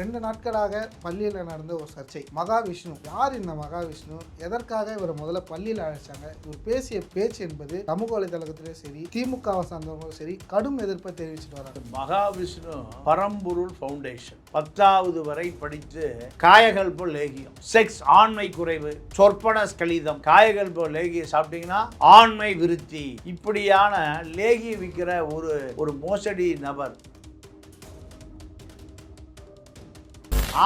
ரெண்டு நாட்களாக பள்ளியில் நடந்த ஒரு சர்ச்சை. மகாவிஷ்ணு. யார் இந்த மகாவிஷ்ணு? எதற்காக இவரை முதல்ல பள்ளியில் அழைச்சாங்க? இவர் பேசிய பேச்சு என்பது சமூக வலைதளத்திலும் சரி திமுகவை சார்ந்தவங்களும் சரி கடும் எதிர்ப்பை தெரிவிச்சுட்டு வராங்க. மகாவிஷ்ணு பரம்பொருள் ஃபவுண்டேஷன் பத்தாவது வரை படித்து காயகல்ப லேகியம். செக்ஸ் ஆண்மை குறைவு சொற்பன ஸ்கலிதம். காயகல்ப லேகியம் சாப்பிட்டீங்கன்னா ஆண்மை விருத்தி. இப்படியான லேகிய விற்கிற ஒரு ஒரு மோசடி நபர்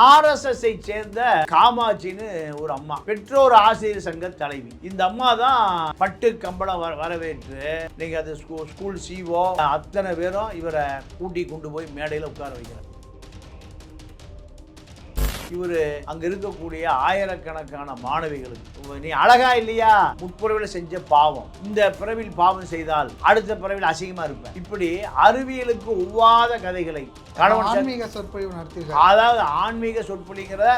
ஆர்எஸ்எஸ்ஐ சேர்ந்த காமாட்சின்னு ஒரு அம்மா. பெற்றோர் ஆசிரியர் சங்க தலைவி. இந்த அம்மா தான் பட்டு கம்பளம் வர வரவேற்று நீங்க அது ஸ்கூல் ஸ்கூல் சிஓ அத்தனை பேரும் இவரை கூட்டி கொண்டு போய் மேடையில் உட்கார வைக்கிறார் இவர் அங்க இருக்கக்கூடிய ஆயிரக்கணக்கான மாணவிகளுக்கு. நீ அழகா இல்லையா? முற்புறவில் செஞ்ச பாவம். இந்த பிறவில் பாவம் செய்தால் அடுத்த பிறவில் அசிங்கமா இருப்பேன் இப்படி அறிவியலுக்கு ஒவ்வாத கதைகளை கணவன் ஆன்மீக சொற்பொழிவு நடத்தியிருக்காங்க அதாவது ஆன்மீக சொற்பொழிங்கிற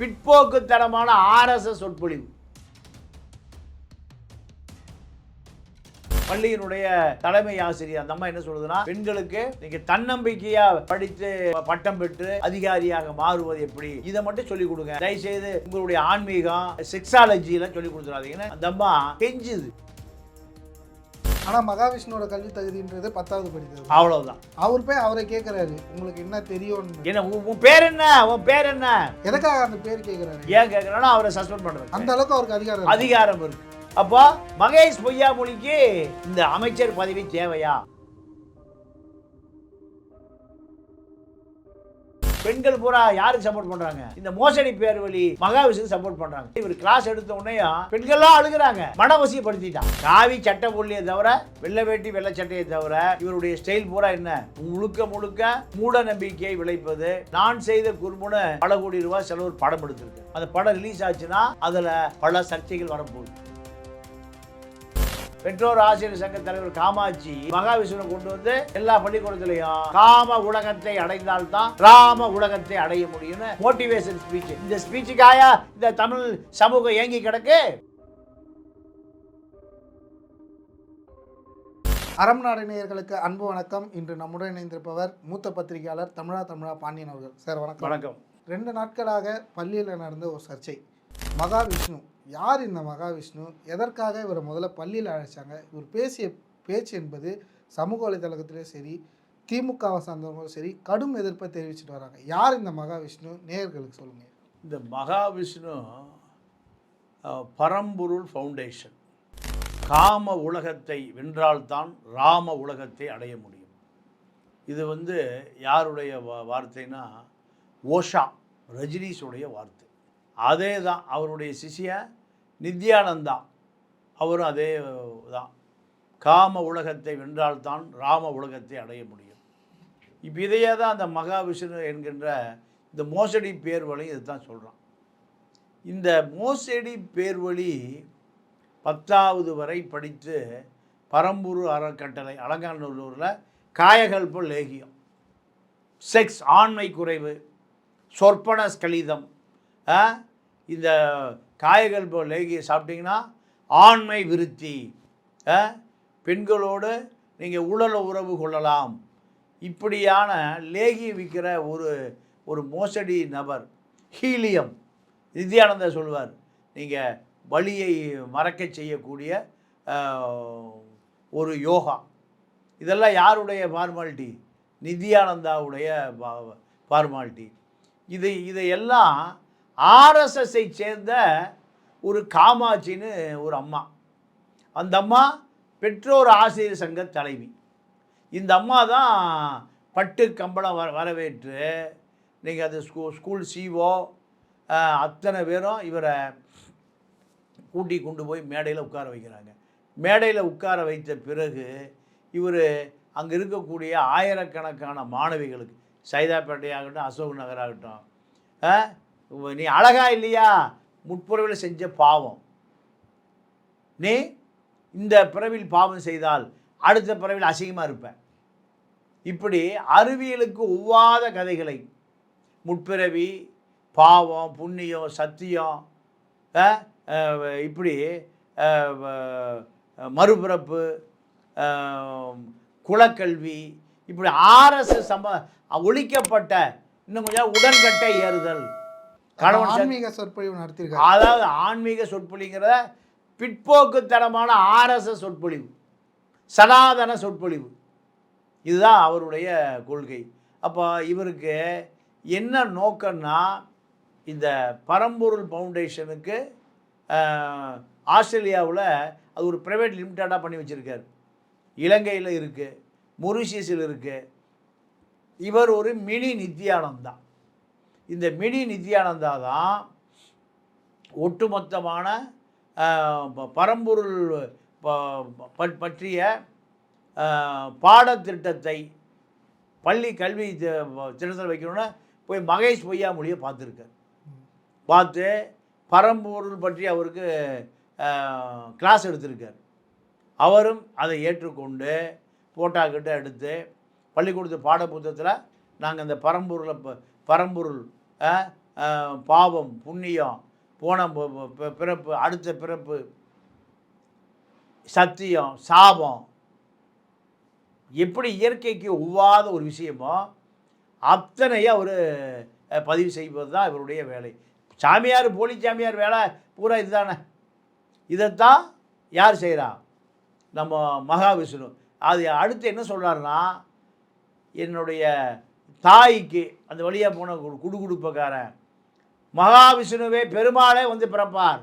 பிற்போக்குத்தனமான ஆர்எஸ்எஸ் சொற்பொழிவு. பள்ளியினுடைய தலைமை ஆசிரியர். அந்த அம்மா என்ன சொல்லுதுன்னா பெண்களுக்கு நீங்க தன்னம்பிக்கையா படித்து பட்டம் பெற்று அதிகாரியாக மாறுவது எப்படி? இதை மட்டும் சொல்லிக் கொடுங்க. தயவுசெய்து உங்களுடைய ஆன்மீகம் செக்ஸாலஜி எல்லாம் சொல்லி கொடுத்துறாதீங்கன்னு அந்த அம்மா கெஞ்சுது. ஆனா மகாவிஷ்ணுவோட கல்வி தகுதின்றது பத்தாவது படித்தது அவ்வளவுதான். அவர் போய் அவரை கேட்கிறாரு உங்களுக்கு என்ன தெரியும்னு? என்ன உன் பேர் என்ன? உன் பேர் என்ன? எதுக்காக அந்த பேர் கேட்கிறாரு ஏன் கேட்கறேன்னா அவரை சஸ்பெண்ட் பண்றது. அந்த அளவுக்கு அவருக்கு அதிகாரம். அதிகாரம் இருக்கு. அப்போ மகேஷ் பொய்யாமொழிக்கு இந்த அமைச்சர் பதவி தேவையா? பெண்கள் பூரா யாருக்கு சப்போர்ட் பண்றாங்க? இந்த மோசடி பேர் வழி மகாவிஷ்ணுக்கு சப்போர்ட் பண்றாங்க. இவர் கிளாஸ் எடுத்த உடனே பெண்கள்லாம் அழுகுறாங்க. மனவசியப்படுத்திட்டான் காவி சட்டை புள்ளியை தவிர வெள்ளை வேட்டி வெள்ளை சட்டையை தவிர இவருடைய ஸ்டைல் பூரா என்ன? முழுக்க முழுக்க மூட நம்பிக்கையை விளைப்பது. நான் செய்த குறும்புன்னு பல கோடி ரூபாய் செலவு படம் எடுத்திருக்கு. அந்த படம் ரிலீஸ் ஆச்சுன்னா அதுல பல சர்ச்சைகள் வரப்போகுது. பெற்றோர் ஆசிரியர் சங்க தலைவர் காமாட்சி மகாவிஷ்ணுவை கொண்டு வந்து எல்லா பள்ளிக்கூடத்திலையும் காம உலகத்தை அடைந்தால்தான் ராம உலகத்தை அடைய முடியும்னு மோட்டிவேஷன் ஸ்பீச் இந்த ஸ்பீச்சுக்காயா இந்த தமிழ் சமூகம் ஏங்கி கிடக்கு. அறம் நாடு நேயர்களுக்கு அன்பு வணக்கம். இன்று நம்முடன் இணைந்திருப்பவர் மூத்த பத்திரிகையாளர் தமிழா தமிழா பாண்டியன் அவர்கள். சார் வணக்கம். வணக்கம். ரெண்டு நாட்களாக பள்ளியில் நடந்த ஒரு சர்ச்சை. மகாவிஷ்ணு யார் இந்த மகாவிஷ்ணு? எதற்காக இவரை முதல்ல பள்ளியில் அழைச்சாங்க? இவர் பேசிய பேச்சு என்பது சமூக வலைதளத்திலேயும் சரி திமுகவை சார்ந்தவங்களும் சரி கடும் எதிர்ப்பை தெரிவிச்சுட்டு வராங்க. யார் இந்த மகாவிஷ்ணு? நேயர்களுக்கு சொல்லுங்க. இந்த மகாவிஷ்ணு பரம்பொருள் ஃபவுண்டேஷன். காம உலகத்தை வென்றால்தான் ராம உலகத்தை அடைய முடியும். இது வந்து யாருடைய வா- வார்த்தைனா ஓஷா ரஜினீஷுடைய வார்த்தை. அதே தான் அவருடைய சிஷ்யன் நித்யானந்தா. அவரும் அதே தான். காம உலகத்தை வென்றால்தான் ராம உலகத்தை அடைய முடியும். இப்போ இதையே தான் அந்த மகாவிஷ்ணு என்கின்ற இந்த மோசடி பேர்வழி இதுதான் சொல்கிறான் இந்த மோசடி பேர்வழி பத்தாவது வரை படித்து பரம்பூர் அறக்கட்டளை அலங்காநல்லூரில் காயகல்ப லேகியம். செக்ஸ் ஆண்மை குறைவு சொற்பன ஸ்கலிதம் இந்த காயகல்ப லேகியை சாப்பிட்டீங்கன்னா ஆண்மை விருத்தி. பெண்களோடு நீங்கள் உடல் உறவு கொள்ளலாம். இப்படியான லேகி விற்கிற ஒரு ஒரு மோசடி நபர் ஹீலியம் நித்யானந்தர் சொல்வார். நீங்கள் வழியை மறக்க செய்யக்கூடிய ஒரு யோகா. இதெல்லாம் யாருடைய ஃபார்மாலிட்டி நித்யானந்தாவுடைய ஃபார்மாலிட்டி இது இதையெல்லாம் ஆர்எஸ்எஸ்ஐ சேர்ந்த ஒரு காமாட்சின்னு ஒரு அம்மா. அந்த அம்மா பெற்றோர் ஆசிரியர் சங்க தலைவி. இந்த அம்மா தான் பட்டு கம்பளம் வர வரவேற்று நீங்கள் அது ஸ்கூ ஸ்கூல் சிஓ அத்தனை பேரும் இவரை கூட்டி கொண்டு போய் மேடையில் உட்கார வைக்கிறாங்க. மேடையில் உட்கார வைத்த பிறகு இவர் அங்கே இருக்கக்கூடிய ஆயிரக்கணக்கான மாணவிகளுக்கு சைதாப்பேட்டையாகட்டும் அசோக் நகராகட்டும் நீ அழகா இல்லையா? முற்புறவில் செஞ்ச பாவம். நீ இந்த பிறவில் பாவம் செய்தால் அடுத்த பிறவில் அசிங்கமாக இருப்பேன் இப்படி அறிவியலுக்கு ஒவ்வாத கதைகளை முற்பிறவி பாவம் புண்ணியம் சத்தியம் இப்படி மறுபிறப்பு குலக்கல்வி இப்படி ஆர்எஸ்எஸ் சம ஒழிக்கப்பட்ட இன்னும் கொஞ்சம் உடன்கட்டை ஏறுதல். கணவன் ஆன்மீக சொற்பொழிவு நடத்தியிருக்காரு அதாவது ஆன்மீக சொற்பொழிங்கிறத பிற்போக்குத்தனமான ஆர்எஸ்எஸ் சொற்பொழிவு சனாதன சொற்பொழிவு. இதுதான் அவருடைய கொள்கை. அப்போ இவருக்கு என்ன நோக்கம்னா இந்த பரம்பொருள் ஃபவுண்டேஷனுக்கு ஆஸ்திரேலியாவில் அது ஒரு ப்ரைவேட் லிமிட்டடாக பண்ணி வச்சுருக்காரு. இலங்கையில் இருக்குது மொரிஷியஸில் இருக்குது இவர் ஒரு மினி நித்யானந்தா இந்த மினி நித்யானந்தா தான் ஒட்டுமொத்தமான ப- பரம்பொருள் ப- ப- பற்றிய பாடத்திட்டத்தை பள்ளி கல்வி திட்டத்தில் வைக்கணும்னு போய் மகேஷ் பொய்யாமொழியை பார்த்துருக்கார். பார்த்து பரம்பொருள் பற்றி அவருக்கு கிளாஸ் எடுத்திருக்கார். அவரும் அதை ஏற்றுக்கொண்டு போட்டாக்கிட்ட எடுத்து பள்ளிக்கூடத்து பாடப்புத்தகத்தில் நாங்கள் அந்த பரம்பொருளை ப- பரம்பொருள் பாவம் புண்ணியம் போன ப- பிறப்பு அடுத்த பிறப்பு சத்தியம் சாபம். எப்படி இயற்கைக்கு ஒவ்வாத ஒரு விஷயமோ அத்தனையும் அவர் பதிவு செய்வது தான் இவருடைய வேலை. சாமியார் போலி சாமியார் வேலை பூரா இதுதானே. இதைத்தான் யார் செய்கிறா நம்ம மகாவிஷ்ணு. அது அடுத்து என்ன சொல்கிறாருன்னா என்னுடைய தாய்க்கு அந்த வழியாக போன ஒரு குடுகுடுப்பக்காரன். மகாவிஷ்ணுவே பெருமாளே வந்து பிறப்பார்.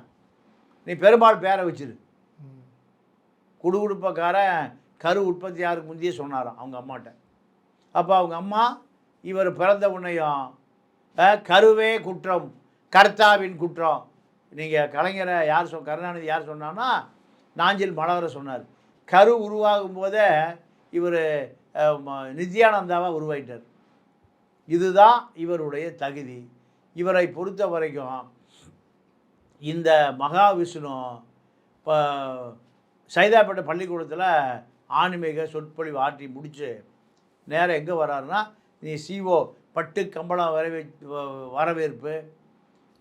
நீ பெருமாள் பேரை வச்சிரு. குடுகுடுப்பக்காரன் கரு உற்பத்தி யாருக்கு முந்தையே சொன்னாராம் அவங்க அம்மாட்ட. அப்போ அவங்க அம்மா இவர் பிறந்த உன்னையும் கருவே குற்றம் கர்த்தாவின் குற்றம். நீங்கள் கலைஞரை யார் சொ கருணாநிதி யார் சொன்னான்னா நாஞ்சில் மலவரை சொன்னார். கரு உருவாகும் போதே இவர் நித்யானந்தாவாக உருவாயிட்டார். இதுதான் இவருடைய தகுதி. இவரை பொறுத்த வரைக்கும் இந்த மகாவிஷ்ணு இப்போ சைதாப்பேட்டை பள்ளிக்கூடத்தில் ஆன்மீக சொற்பொழிவு ஆற்றி முடித்து நேராக எங்கே வராருன்னா நீ சிஓ பட்டு கம்பளம் வரவே வரவேற்பு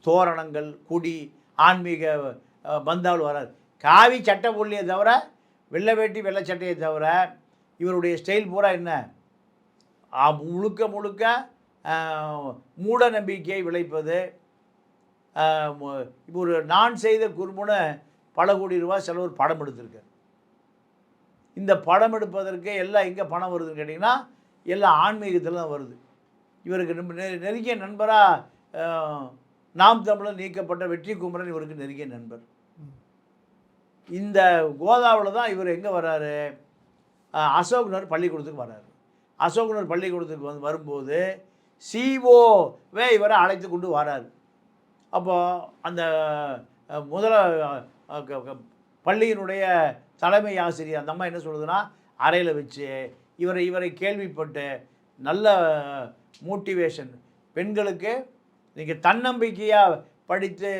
தோரணங்கள் குடி ஆன்மீக பந்தாவில் வராது காவி சட்டை போடலையே தவிர வெள்ளை வேட்டி வெள்ளை சட்டையை தவிர இவருடைய ஸ்டைல் பூரா என்ன? முழுக்க முழுக்க மூட நம்பிக்கையை விளைப்பது இப்போ ஒரு நான் செய்த குறும்புன பல கோடி ரூபாய் செலவு படம் எடுத்திருக்காரு இந்த படம் எடுப்பதற்கு எல்லாம் எங்கே பணம் வருதுன்னு கேட்டிங்கன்னா எல்லாம் ஆன்மீகத்தில் தான் வருது. இவருக்கு ரொம்ப நெருங்கிய நண்பராக நாம் தமிழர் நீக்கப்பட்ட வெற்றி குமரன் இவருக்கு நெருங்கிய நண்பர். இந்த கோதாவில் தான் இவர் எங்கே வர்றாரு அசோக்னர் பள்ளிக்கூடத்துக்கு வர்றாரு அசோக்னர் பள்ளிக்கூடத்துக்கு வந்து வரும்போது சிஓவே இவரை அழைத்து கொண்டு வராரு. அப்போ அந்த முதல பள்ளியினுடைய தலைமை ஆசிரியர் அந்த அம்மா என்ன சொல்லுதுன்னா அறையில் வச்சு இவரை இவரை கேள்விப்பட்டு நல்ல மோட்டிவேஷன் பெண்களுக்கு நீங்கள் தன்னம்பிக்கையாக படித்து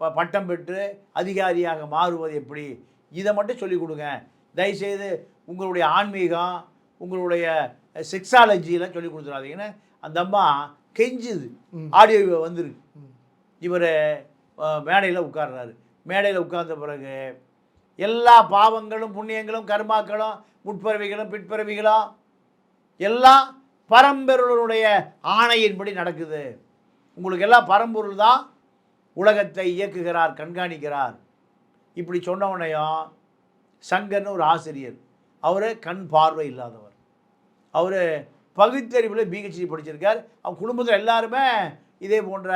ப பட்டம் பெற்று அதிகாரியாக மாறுவது எப்படி? இதை மட்டும் சொல்லிக் கொடுங்க. தயவுசெய்து உங்களுடைய ஆன்மீகம் உங்களுடைய செக்ஸாலஜிலாம் சொல்லி கொடுத்துடாதீங்கன்னு அந்த அம்மா கெஞ்சுது. ஆடியோ வந்துருக்கு. இவர் மேடையில் உட்கார்றாரு. மேடையில் உட்கார்ந்த பிறகு எல்லா பாவங்களும் புண்ணியங்களும் கர்மாக்களும் முற்பிறவிகளும் பிற்பிறவிகளும் எல்லாம் பரம்பொருளுடைய ஆணையின்படி நடக்குது. உங்களுக்கு எல்லாம் பரம்பொருள் தான் உலகத்தை இயக்குகிறார் கண்காணிக்கிறார். இப்படி சொன்னவனையும் சங்கர்னு ஒரு ஆசிரியர். அவர் கண் பார்வை இல்லாதவர். அவர் பகுத்தறிவில் பிஹெச்டி படிச்சிருக்கார். அவங்க குடும்பத்தில் எல்லாருமே இதே போன்ற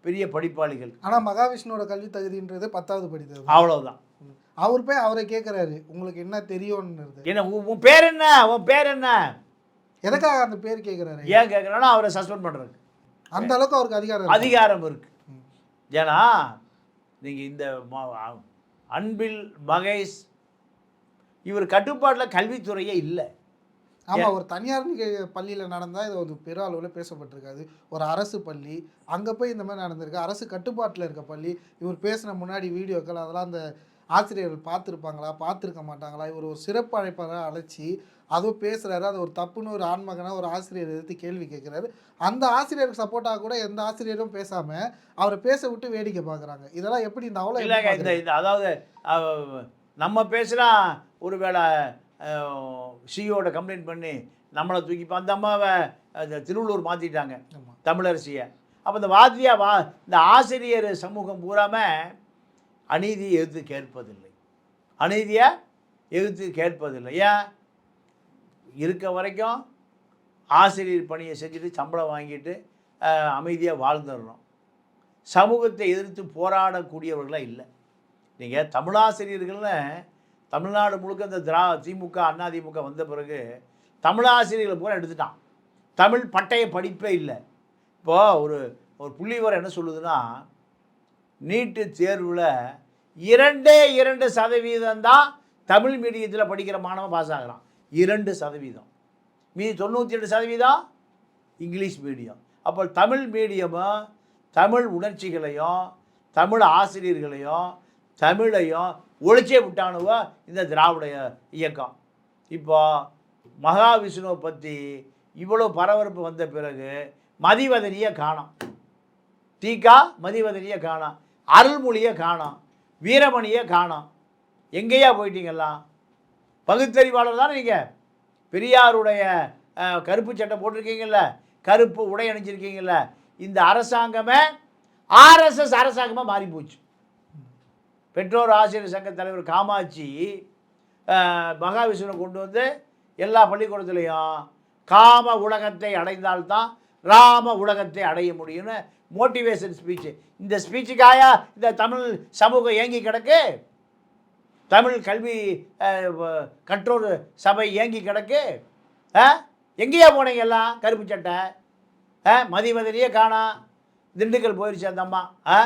பெரிய படிப்பாளிகள். ஆனா மகாவிஷ்ணுவோட கல்வி தகுதின்றது பத்தாவது படித்தது அவ்வளவுதான். ம். அவர் போய் அவரை கேட்குறாரு உங்களுக்கு என்ன தெரியும்ன்றது? என்ன உன் உன் பேர் என்ன? உன் பேர் என்ன? எதுக்காக அந்த பேர் கேட்குறாரு ஏன் கேட்குறேன்னா அவரை சஸ்பெண்ட் பண்ணுறதுக்கு அந்த அளவுக்கு அவருக்கு அதிகாரம். அதிகாரம் இருக்கு. ஏன்னா நீங்கள் இந்த அன்பில் மகேஷ் இவர் கட்டுப்பாட்டில் கல்வித்துறையே இல்லை. ஆமா ஒரு தனியார் பள்ளியில நடந்தா இது ஒரு பெரு அளவில் பேசப்பட்டிருக்காது. ஒரு அரசு பள்ளி அங்க போய் இந்த மாதிரி நடந்திருக்கு. அரசு கட்டுப்பாட்டில் இருக்க பள்ளி இவர் பேசின முன்னாடி வீடியோக்கள் அதெல்லாம் அந்த ஆசிரியர்கள் பார்த்துருப்பாங்களா? பார்த்துருக்க மாட்டாங்களா? இவர் ஒரு சிறப்பு அழைப்பாளராக அழைச்சி அதுவும் பேசுறாரு. அது ஒரு தப்புன்னு ஒரு ஆண்மகனா ஒரு ஆசிரியர் எதிர்த்து கேள்வி கேட்குறாரு. அந்த ஆசிரியருக்கு சப்போர்ட்டாக கூட எந்த ஆசிரியரும் பேசாம அவரை பேச விட்டு வேடிக்கை பார்க்குறாங்க. இதெல்லாம் எப்படி இந்த அவ்வளோ இந்த அதாவது நம்ம பேசுனா ஒருவேளை சிஓட கம்ப்ளைண்ட் பண்ணி நம்மளை தூக்கி இப்ப அந்த அம்மாவை திருவள்ளூர் மாற்றிட்டாங்க தமிழரசியை. அப்போ இந்த வாத்தியா வா இந்த ஆசிரியர் சமூகம் பூராம அநீதியை எதிர்த்து கேட்பதில்லை. அநீதியை எதிர்த்து கேட்பதில்லை. ஏன்? இருக்க வரைக்கும் ஆசிரியர் பணியை செஞ்சுட்டு சம்பளம் வாங்கிட்டு அமைதியாக வாழ்ந்துடணும். சமூகத்தை எதிர்த்து போராடக்கூடியவர்களாக இல்லை. நீங்கள் தமிழாசிரியர்கள்னு தமிழ்நாடு முழுக்க இந்த திரா திமுக அண்ணா திமுக வந்த பிறகு தமிழாசிரியர்களை பூரா எடுத்துட்டான். தமிழ் பட்டய படிப்பே இல்லை. இப்போது ஒரு ஒரு புள்ளிவரம் என்ன சொல்லுதுன்னா நீட்டு தேர்வில் இரண்டே இரண்டு சதவீதம் தான் தமிழ் மீடியத்தில் படிக்கிற மாணவன் பாஸ் ஆகிறான். இரண்டு சதவீதம். மீதி தொண்ணூற்றி எட்டு சதவீதம் இங்கிலீஷ் மீடியம். அப்போ தமிழ் மீடியமும் தமிழ் உணர்ச்சிகளையும் தமிழ் ஆசிரியர்களையும் தமிழையும் ஒழிச்சே விட்டானுவ இந்த திராவிட இயக்கம். இப்போ மகாவிஷ்ணுவை பற்றி இவ்வளோ பரபரப்பு வந்த பிறகு மதிவதனியை காணோம். தீக்கா மதிவதனியை காணோம். அருள்மொழியை காணோம். வீரமணியை காணோம். எங்கேயா போயிட்டீங்கல்லாம் பகுத்தறிவாளர் தானே நீங்கள் பெரியாருடைய கருப்பு சட்டை போட்டிருக்கீங்கல்ல? கருப்பு உடை அணிஞ்சிருக்கீங்கல்ல? இந்த அரசாங்கமே ஆர்எஸ்எஸ் அரசாங்கமாக மாறி போச்சு பெற்றோர் ஆசிரியர் சங்க தலைவர் காமாட்சி மகாவிஷ்ணுவை கொண்டு வந்து எல்லா பள்ளிக்கூடத்துலேயும் காம உலகத்தை அடைந்தால்தான் ராம உலகத்தை அடைய முடியும்னு மோட்டிவேஷன் ஸ்பீச்சு இந்த ஸ்பீச்சுக்காயா இந்த தமிழ் சமூகம் ஏங்கி கிடக்கு? தமிழ் கல்வி கற்றோர் சபை ஏங்கி கிடக்கு? ஆ எங்கேயா போனீங்க எல்லாம்? கருப்பு சட்டை? ஆ மதிவதனியே திண்டுக்கல் போயிடுச்சு அந்த அம்மா. ஆ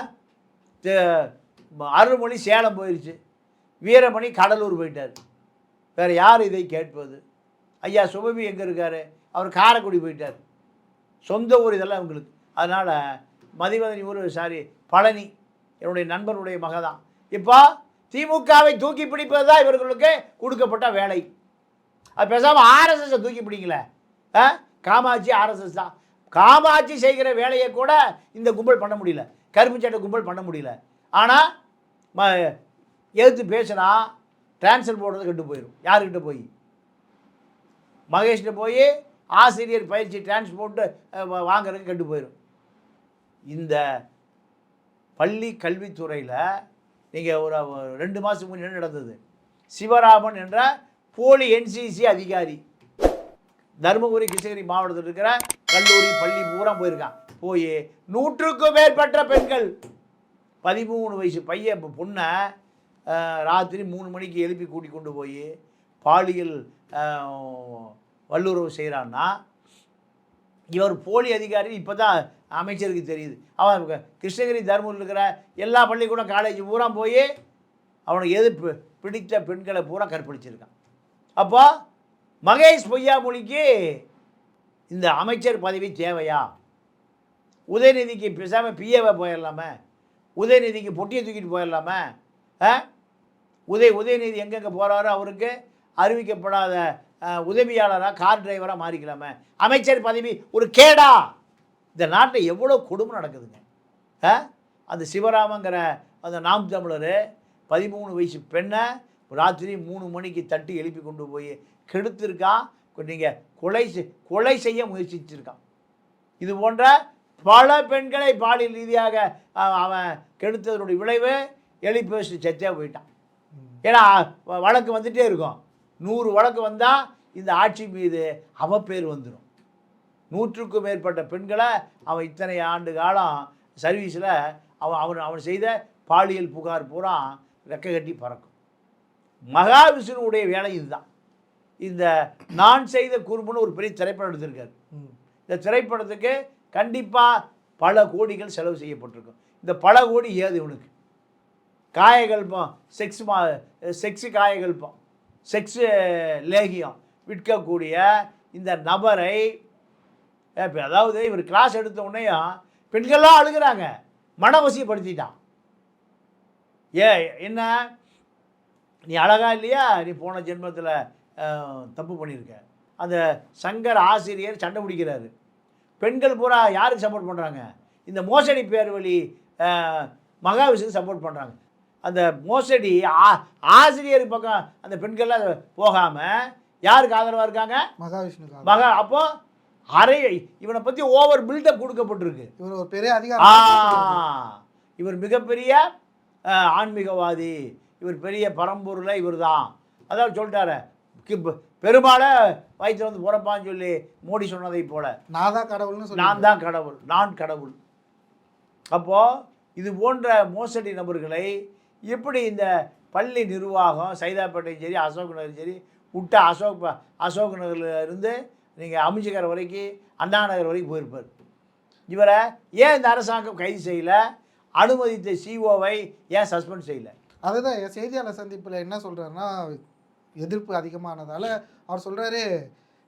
அருள்மொழி சேலம் போயிடுச்சு வீரமணி கடலூர் போயிட்டார். வேறு யார் இதை கேட்பது? ஐயா சுபவி எங்கே இருக்கார்? அவர் காரைக்குடி போயிட்டார். சொந்த ஊர் இதெல்லாம் உங்களுக்கு அதனால் மதிவதனி ஊர் சாரி பழனி என்னுடைய நண்பனுடைய மக தான் இப்போ திமுகவை தூக்கி பிடிப்பது தான் இவர்களுக்கு கொடுக்கப்பட்ட வேலை. அது பேசாமல் ஆர்எஸ்எஸை தூக்கி பிடிங்களே. ஆ காமாட்சி ஆர்எஸ்எஸ் தான். காமாட்சி செய்கிற வேலையை கூட இந்த கும்பல் பண்ண முடியல. கரும்பு சட்டை கும்பல் பண்ண முடியல. ஆனால் ம எதிர்த்து பேசினா டிரான்ஸ்ஃபர் போடுறது கெட்டு போயிடும் யாருக்கிட்ட போய்? மகேஷ்கிட்ட போய் ஆசிரியர் பயிற்சி டிரான்ஸ்போர்ட்டு வாங்குறதுக்கு கெட்டு போயிடும் இந்த பள்ளி கல்வித்துறையில் நீங்கள் ஒரு ஒரு ரெண்டு மாதத்துக்கு முன்னாடி நடந்தது? சிவராமன் என்ற போலி என்சிசி அதிகாரி தருமபுரி கிருஷ்ணகிரி மாவட்டத்தில் இருக்கிற கல்லூரி பள்ளி பூரா போயிருக்கான். போய் நூற்றுக்கும் மேற்பட்ட பெண்கள் பதிமூணு வயசு பையன் இப்போ பொண்ணை ராத்திரி மூணு மணிக்கு எழுப்பி கூட்டி கொண்டு போய் பாலியல் வல்லுறவு செய்கிறான்னா இவர் போலி அதிகாரி இப்போ தான் அமைச்சருக்கு தெரியுது. அவன் கிருஷ்ணகிரி தர்மபுரியில் இருக்கிற எல்லா பள்ளிக்கூடம் காலேஜ் பூரா போய் அவனுக்கு எதிர்ப்பு பிடித்த பெண்களை பூரா கற்பழிச்சிருக்கான். அப்போ மகேஷ் பொய்யாமொழிக்கு இந்த அமைச்சர் பதவி தேவையா? உதயநிதிக்கு பேசாமல் பிஏவை போயிடலாமே? உதயநிதிக்கு பொட்டியை தூக்கிட்டு போயிடலாமே? ஆ? உதய உதயநிதி எங்கெங்கே போகிறாரோ அவருக்கு அறிவிக்கப்படாத உதவியாளராக கார் டிரைவராக மாறிக்கலாமே. அமைச்சர் பதவி ஒரு கேடா. இந்த நாட்டில் எவ்வளோ கொடுமை நடக்குதுங்க. ஆ? அந்த சிவராமங்கிற அந்த நாம் தமிழர் பதிமூணு வயசு பெண்ணை ராத்திரி மூணு மணிக்கு தட்டி எழுப்பி கொண்டு போய் கெடுத்திருக்கான். நீங்கள் கொலை கொலை செய்ய முயற்சிச்சிருக்கான். இது போன்ற பல பெண்களை பாலியல் ரீதியாக அவன் கெடுத்ததனுடைய விளைவு எழுப்பி வச்சு செத்தே போயிட்டான். ஏன்னா வழக்கு வந்துட்டே இருக்கும். நூறு வழக்கு வந்தால் இந்த ஆட்சி மீது அவ பேர் வந்துடும் நூற்றுக்கும் மேற்பட்ட பெண்களை அவன் இத்தனை ஆண்டு காலம் சர்வீஸில் அவன் அவன் அவன் செய்த பாலியல் புகார் பூரா ரெக்கை கட்டி பறக்கும். மகாவிஷ்ணுவுடைய வேலை இதுதான். இந்த நான் செய்த குறும்புன்னு ஒரு பெரிய திரைப்படம் எடுத்திருக்காரு. இந்த திரைப்படத்துக்கு கண்டிப்பாக பல கோடிகள் செலவு செய்யப்பட்டிருக்கும். இந்த பல கோடி ஏது இவனுக்கு? காயகல்பம் செக்ஸ் மா செக்ஸு காயகல்பம் செக்ஸு லேகியம் விற்கக்கூடிய இந்த நபரை இப்போ அதாவது இவர் கிளாஸ் எடுத்த உடனேயும் பெண்கள்லாம் அழுகிறாங்க. மனவசியப்படுத்திட்டான் ஏ என்ன? நீ அழகா இல்லையா? நீ போன ஜென்மத்தில் தப்பு பண்ணியிருக்க. அந்த சங்கர் ஆசிரியர் சண்டை பிடிக்கிறாரு. பெண்கள் பூரா யாருக்கு சப்போர்ட் பண்ணுறாங்க இந்த மோசடி பேர் வழி மகாவிஷ்ணுக்கு சப்போர்ட் பண்ணுறாங்க அந்த மோசடி ஆ- ஆசிரியர் பக்கம் அந்த பெண்கள்லாம் போகாமல் யாருக்கு ஆதரவாக இருக்காங்க? மகாவிஷ்ணுக்காக மகா அப்போ அரை இவனை பற்றி ஓவர் பில்டப் கொடுக்கப்பட்டிருக்கு. இவர் ஒரு பெரிய அதிகாரம் இவர் மிகப்பெரிய ஆன்மீகவாதி. இவர் பெரிய பரம்பொருளை இவர் தான் அதாவது சொல்லிட்டாரு பெருமாளை வயிற்றுல வந்து பிறப்பான்னு சொல்லி மோடி சொன்னதை போல. நான் தான் கடவுள்னு சொல்லி நான் தான் கடவுள் நான் கடவுள். அப்போது இது போன்ற மோசடி நபர்களை எப்படி இந்த பள்ளி நிர்வாகம் சைதாப்பேட்டையும் சரி அசோக் நகரும் சரி விட்ட அசோக் அசோக் நகரில் இருந்து நீங்கள் அமிஞ்சிக்கர் வரைக்கும் அண்ணா நகர் வரைக்கும் போயிருப்பார். இவரை ஏன் இந்த அரசாங்கம் கைது செய்யலை? அனுமதித்த சிஓவை ஏன் சஸ்பெண்ட் செய்யலை? அதுதான் செய்தியாளர் சந்திப்பில் என்ன சொல்கிறாருன்னா எதிர்ப்பு அதிகமானதால் அவர் சொல்கிறாரு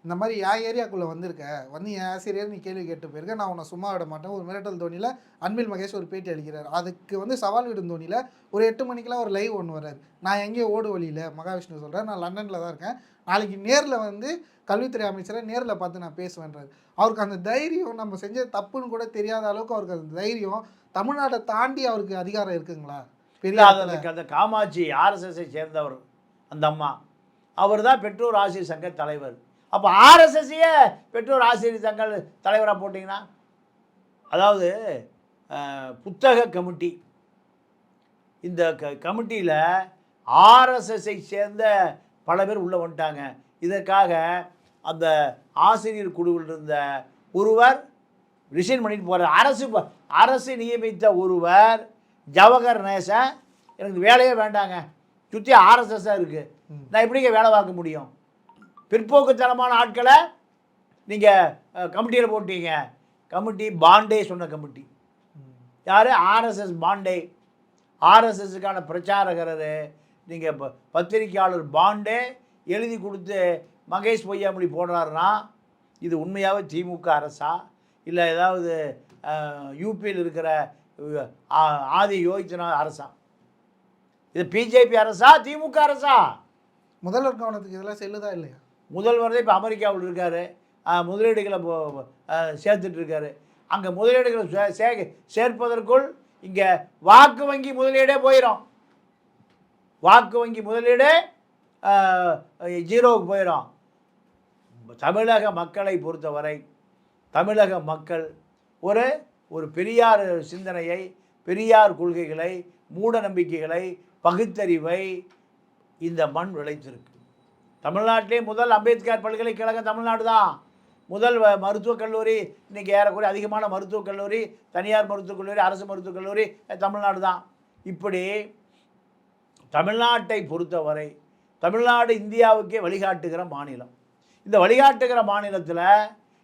இந்த மாதிரி என் ஏரியாக்குள்ளே வந்திருக்க வந்து என் ஆசிரியர் நீ கேள்வி கேட்டு போயிருக்க நான் உன்னை சும்மா விட மாட்டேன். ஒரு மிரட்டல் தோனியில் அன்பில் மகேஷ் ஒரு பேட்டி அளிக்கிறார். அதுக்கு வந்து சவால் விடும் தோனியில் ஒரு எட்டு மணிக்கெலாம் ஒரு லைவ் ஒன்று வர்றாரு நான் எங்கேயோ ஓடு வழியில் மகாவிஷ்ணு சொல்கிறேன் நான் லண்டனில் தான் இருக்கேன். நாளைக்கு நேரில் வந்து கல்வித்துறை அமைச்சரை நேரில் பார்த்து நான் பேசுவேன்றாரு. அவருக்கு அந்த தைரியம் நம்ம செஞ்ச தப்புன்னு கூட தெரியாத அளவுக்கு அவருக்கு அந்த தைரியம். தமிழ்நாட்டை தாண்டி அவருக்கு அதிகாரம் இருக்குங்களா? பெரிய. அந்த காமாட்சி ஆர்எஸ்எஸ்ஸை சேர்ந்தவர் அந்த அம்மா. அவர் தான் பெற்றோர் ஆசிரியர் சங்க தலைவர். அப்போ ஆர்எஸ்எஸ்ஸையே பெற்றோர் ஆசிரியர் சங்க தலைவராக போட்டிங்கன்னா அதாவது புத்தக கமிட்டி. இந்த க கமிட்டியில் ஆர்எஸ்எஸ்ஐ சேர்ந்த பல பேர் உள்ளே வந்துட்டாங்க. இதற்காக அந்த ஆசிரியர் குழுவில் இருந்த ஒருவர் ரிசைன் பண்ணிட்டு போகிறார் அரசு அரசு நியமித்த ஒருவர் ஜவஹர் நேசன் எனக்கு வேலையே வேண்டாங்க. சுற்றி ஆர்எஸ்எஸ்ஸாக இருக்குது நான் எப்படிங்க வேலை பார்க்க முடியும்? பிற்போக்குத்தனமான ஆட்களை நீங்கள் கமிட்டியில் போட்டீங்க. கமிட்டி பாண்டே சொன்ன கமிட்டி. யார்? ஆர்எஸ்எஸ் பாண்டே. ஆர்எஸ்எஸ்க்கான பிரச்சாரகரர் நீங்கள் ப பத்திரிக்கையாளர் பாண்டே எழுதி கொடுத்து மகேஷ் பொய்யாமொழி போடுறாருன்னா இது உண்மையாகவே திமுக அரசா? இல்லை ஏதாவது யூபியில் இருக்கிற ஆதி யோகிச்சனா அரசா? இது பிஜேபி அரசா? திமுக அரசா? முதல்வர் கவனத்துக்கு இதெல்லாம் செல்லுதா இல்லையா? முதல்வர் இப்போ அமெரிக்காவில் இருக்கார். முதலீடுகளை போ- சேர்த்துட்டு இருக்காரு. அங்கே முதலீடுகளை சே- சே சேர்ப்பதற்குள் இங்கே வாக்கு வங்கி முதலீடே போயிடும் வாக்கு வங்கி முதலீடே ஜீரோவுக்கு போயிடும் தமிழக மக்களை பொறுத்தவரை தமிழக மக்கள் ஒரு ஒரு பெரியார் சிந்தனையை பெரியார் கொள்கைகளை மூட நம்பிக்கைகளை பகுத்தறிவை இந்த மண் விளைத்திருக்கு தமிழ்நாட்டிலே முதல் அம்பேத்கர் பல்கலைக்கழகம் தமிழ்நாடு தான் முதல் வ- மருத்துவக் கல்லூரி இன்றைக்கி ஏறக்குறைய அதிகமான மருத்துவக் கல்லூரி தனியார் மருத்துவக் கல்லூரி அரசு மருத்துவக் கல்லூரி தமிழ்நாடு தான் இப்படி தமிழ்நாட்டை பொறுத்தவரை தமிழ்நாடு இந்தியாவுக்கே வழிகாட்டுகிற மாநிலம். இந்த வழிகாட்டுகிற மாநிலத்தில்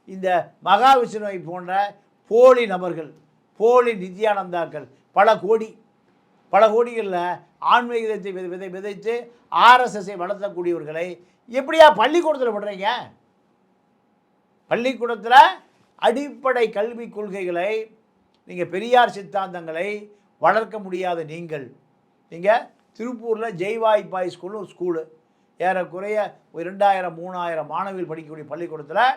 இந்த மகாவிஷ்ணுவை போன்ற போலி நபர்கள் போலி நித்யானந்தாக்கள் பல கோடி பல கோடிகளில் ஆன்மீகத்தை விதை விதை விதைத்து ஆர்எஸ்எஸ்ஸை வளர்த்தக்கூடியவர்களை எப்படியா பள்ளிக்கூடத்தில் விடுறீங்க? பள்ளிக்கூடத்தில் அடிப்படை கல்விக் கொள்கைகளை நீங்கள் பெரியார் சித்தாந்தங்களை வளர்க்க முடியாத நீங்கள். நீங்கள் திருப்பூரில் ஜெய்வாய்ப்பாய் ஸ்கூல்னு ஒரு ஸ்கூலு. ஏறக்குறைய ஒரு ரெண்டாயிரம் மூணாயிரம் மாணவிகள் படிக்கக்கூடிய பள்ளிக்கூடத்தில்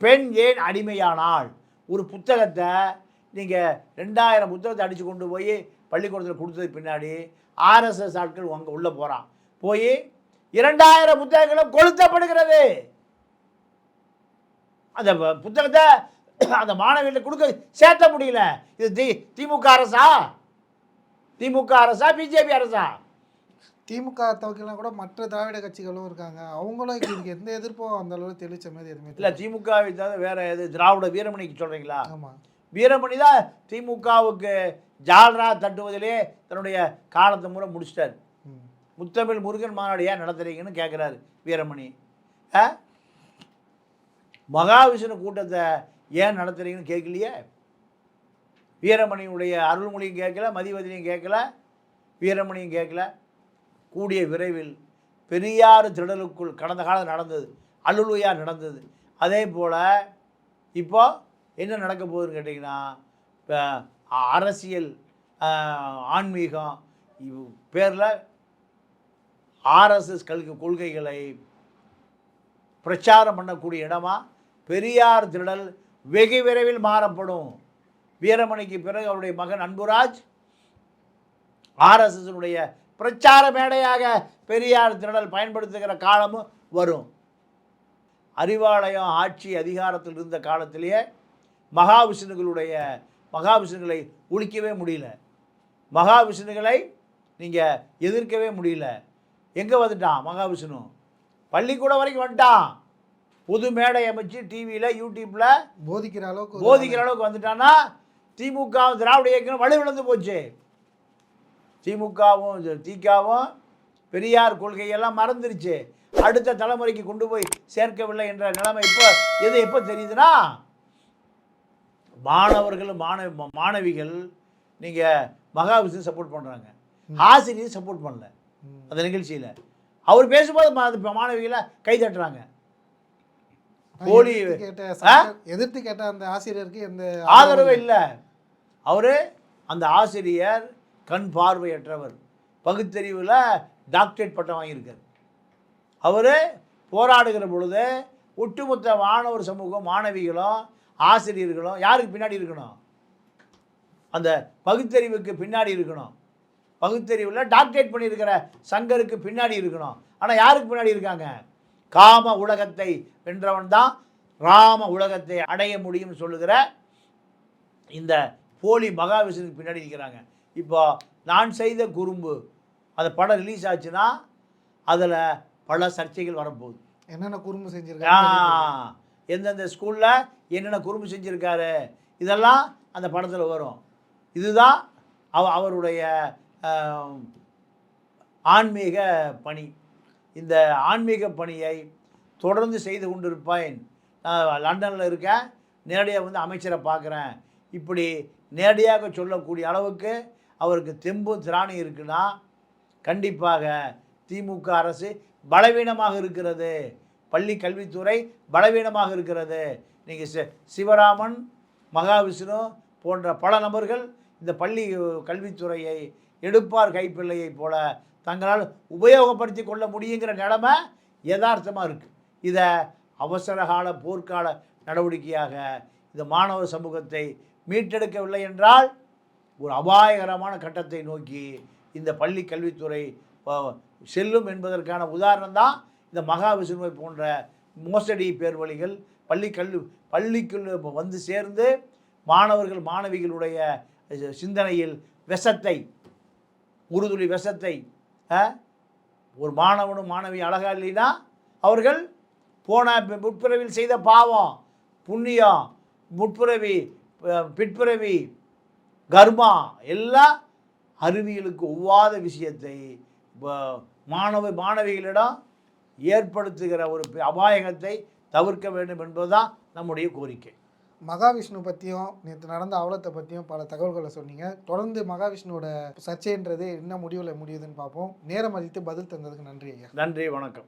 பெண் ஏன் அடிமையானால் ஒரு புத்தகத்தை நீங்கள் ரெண்டாயிரம் புத்தகத்தை அடித்து கொண்டு போய் பள்ளிக்கூடத்தில் கொடுத்ததுக்கு பின்னாடி ஆர்எஸ்எஸ் ஆட்கள் அங்கே உள்ளே போகிறான் போய் இரண்டாயிரம் புத்தகங்களும் கொளுத்தப்படுகிறது. அந்த புத்தகத்தை அந்த மாணவிகளுக்கு கொடுக்க சேர்த்த முடியல. இது தி திமுக அரசா? திமுக அரசா பிஜேபி அரசா? திமுக தவிர்க்கலாம் கூட மற்ற திராவிட கட்சிகளும் இருக்காங்க. அவங்களும் இதுக்கு எந்த எதிர்ப்பும் அந்த அளவுக்கு தெளிச்ச மாதிரி எதுவுமே இல்லை திமுகவை தவிர வேற எது திராவிட வீரமணிக்கு சொல்கிறீங்களா ஆமா. வீரமணி தான் திமுகவுக்கு ஜால்ரா தட்டுவதிலே தன்னுடைய காலத்தை முறை முடிச்சிட்டார். முத்தமிழ் முருகன் மாநாடு ஏன் நடத்துறீங்கன்னு கேட்குறாரு வீரமணி. மகாவிஷ்ணு கூட்டத்தை ஏன் நடத்துறீங்கன்னு கேட்கலையே வீரமணியுடைய அருள்மொழியும் கேட்கல மதிவதனையும் கேட்கல வீரமணியும் கேட்கல. கூடிய விரைவில் பெரியார் திடலுக்குள் கடந்த காலம் நடந்தது அல்லுலுயா நடந்தது. அதே போல் இப்போ என்ன நடக்க போகுதுன்னு கேட்டிங்கன்னா இப்போ அரசியல் ஆன்மீகம் இவ் பேரில் ஆர்எஸ்எஸ் கல்வி கொள்கைகளை பிரச்சாரம் பண்ணக்கூடிய இடமா? பெரியார் திடல் வெகு விரைவில் மாறப்படும். வீரமணிக்கு பிறகு அவருடைய மகன் அன்புராஜ் ஆர்எஸ்எஸ்னுடைய பிரச்சார மேடையாக பெரியார் திடல் பயன்படுத்துகிற காலமும் வரும். அறிவாலயம் ஆட்சி அதிகாரத்தில் இருந்த காலத்திலேயே மகாவிஷ்ணுகளுடைய மகாவிஷ்ணுகளை ஒழிக்கவே முடியல. மகாவிஷ்ணுகளை நீங்கள் எதிர்க்கவே முடியல. எங்கே வந்துட்டான் மகாவிஷ்ணு? பள்ளிக்கூடம் வரைக்கும் வந்துட்டான். புது மேடை அமைச்சு டிவியில் யூடியூப்பில் போதிக்கிற அளவுக்கு போதிக்கிற அளவுக்கு வந்துட்டான்னா திமுக திராவிட இயக்கம் வலுவிழந்து போச்சு. திமுகவும் திகாவும் பெரியார் கொள்கையெல்லாம் மறந்துருச்சு. அடுத்த தலைமுறைக்கு கொண்டு போய் சேர்க்கவில்லை என்ற நிலைமை இப்போ எது எப்போ தெரியுதுன்னா மாணவர்கள் மாணவ மாணவிகள் நீங்கள் மகாவிஷ்ணு சப்போர்ட் பண்ணுறாங்க ஆசிரியர் சப்போர்ட் பண்ணல. அந்த நிகழ்ச்சியில். அவர் பேசும்போது மாணவிகளை கை தட்டுறாங்க. போலி எதிர்த்து கேட்ட அந்த ஆசிரியருக்கு எந்த ஆதரவே இல்லை. அவர் அந்த ஆசிரியர் கண் பார்வையற்றவர். பகுத்தறிவில் டாக்டரேட் பட்டம் வாங்கியிருக்கார். அவர் போராடுகிற பொழுது ஒட்டுமொத்த மாணவர் சமூகம் மாணவிகளும் ஆசிரியர்களும் யாருக்கு பின்னாடி இருக்கணும்? அந்த பகுத்தறிவுக்கு பின்னாடி இருக்கணும். பகுத்தறிவில் டாக்டரேட் பண்ணியிருக்கிற சங்கருக்கு பின்னாடி இருக்கணும். ஆனால் யாருக்கு பின்னாடி இருக்காங்க? காம உலகத்தை வென்றவன் தான் ராம உலகத்தை அடைய முடியும்னு சொல்லுகிற இந்த போலி மகாவிஷ்ணுக்கு பின்னாடி நிற்கிறாங்க இப்போ நான் செய்த குறும்பு அந்த படம் ரிலீஸ் ஆச்சுன்னா அதில் பல சர்ச்சைகள் வரப்போகுது. என்னென்ன குறும்பு செஞ்சிருக்காங்க எந்தெந்த ஸ்கூலில் என்னென்ன குறும்பு செஞ்சுருக்காரு? இதெல்லாம் அந்த படத்தில் வரும். இதுதான் அவ அவருடைய ஆன்மீக பணி. இந்த ஆன்மீக பணியை தொடர்ந்து செய்து கொண்டிருப்பேன். நான் லண்டனில் இருக்கேன். நேரடியாக வந்து அமைச்சரை பார்க்குறேன். இப்படி நேரடியாக சொல்லக்கூடிய அளவுக்கு அவருக்கு தெம்பும் திராணி இருக்குன்னா கண்டிப்பாக திமுக அரசு பலவீனமாக இருக்கிறது. பள்ளி கல்வித்துறை பலவீனமாக இருக்கிறது. நீங்கள் சி சிவராமன் மகாவிஷ்ணு போன்ற பல நபர்கள் இந்த பள்ளி கல்வித்துறையை எடுப்பார் கைப்பிள்ளையைப் போல தங்களால் உபயோகப்படுத்தி கொள்ள முடியுங்கிற நிலமை யதார்த்தமாக இருக்குது இதை அவசரகால போர்க்கால நடவடிக்கையாக இந்த மாணவர் சமூகத்தை மீட்டெடுக்கவில்லை என்றால் ஒரு அபாயகரமான கட்டத்தை நோக்கி இந்த பள்ளி கல்வித்துறை செல்லும் என்பதற்கான உதாரணம் தான் இந்த மகாவிஷ்ணுவை போன்ற மோசடி பேர்வழிகள் பள்ளி கல்வி பள்ளிக்குள் வந்து சேர்ந்து மாணவர்கள் மாணவிகளுடைய சிந்தனையில் விஷத்தை உறுதுளி விஷத்தை ஒரு மாணவனும் மாணவி அழகா இல்லைன்னா அவர்கள் போன முற்பிறவில் செய்த பாவம் புண்ணியம் முற்பிறவி பிற்பிறவி கர்மா எல்லாம் அறிவியலுக்கு ஒவ்வாத விஷயத்தை மாணவ மாணவிகளிடம் ஏற்படுத்துகிற ஒரு அபாயகத்தை தவிர்க்க வேண்டும் என்பதுதான் நம்முடைய கோரிக்கை. மகாவிஷ்ணு பற்றியும் நேற்று நடந்த அவலத்தை பற்றியும் பல தகவல்களை சொன்னீங்க. தொடர்ந்து மகாவிஷ்ணுவோட சர்ச்சைன்றது என்ன முடிவில் முடியுதுன்னு பார்ப்போம். நேரம் அளித்து பதில் தந்ததுக்கு நன்றி ஐயா. நன்றி வணக்கம்.